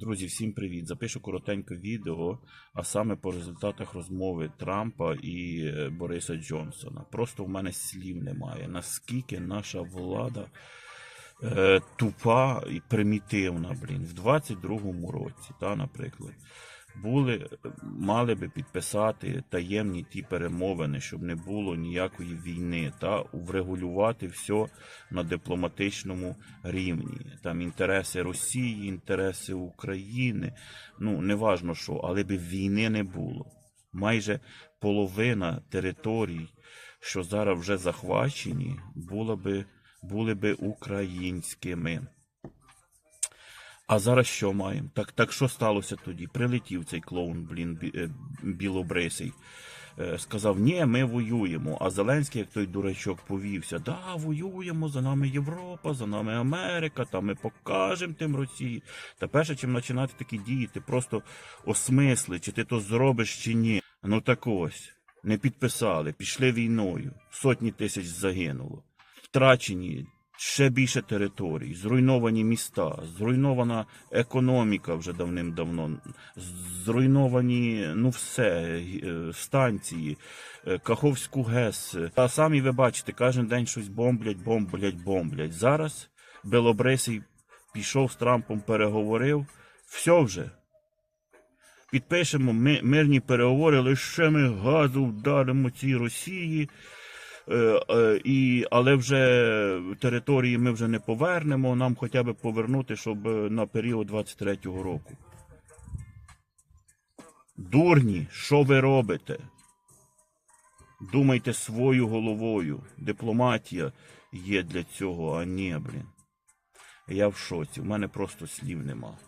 Друзі, всім привіт! Запишу коротеньке відео, а саме по результатах розмови Трампа і е, Бориса Джонсона. Просто в мене слів немає. Наскільки наша влада е, тупа і примітивна, блін, в 22-му році, та, наприклад, були, мали би підписати таємні ті перемовини, щоб не було ніякої війни, та врегулювати все на дипломатичному рівні. Там інтереси Росії, інтереси України, ну неважно що, але би війни не було. Майже половина територій, що зараз вже захвачені, була би, були би українськими. А зараз що маємо? Так, так що сталося тоді? Прилетів цей клоун, блін, е, білобрисий. Е, Сказав, ні, ми воюємо. А Зеленський, як той дурачок, повівся. Да, воюємо, за нами Європа, за нами Америка, та ми покажемо тим Росії. Та перше, чим починати такі дії, ти просто осмисли, чи ти то зробиш, чи ні. Ну так ось, не підписали, пішли війною, сотні тисяч загинуло, втрачені ще більше територій, зруйновані міста, зруйнована економіка вже давним-давно, зруйновані ну все, е, станції, е, Каховську ГЕС. А самі ви бачите, кожен день щось бомблять, бомблять, бомблять. Зараз Белобрисий пішов з Трампом, переговорив, все вже. Підпишемо ми, мирні переговори, лише ми газу вдаримо цій Росії. Е, е, і, але вже території ми вже не повернемо, нам хоча б повернути, щоб е, на період 23-го року. Дурні, що ви робите? Думайте свою головою. Дипломатія є для цього, а ні, блін. Я в шоці, у мене просто слів нема.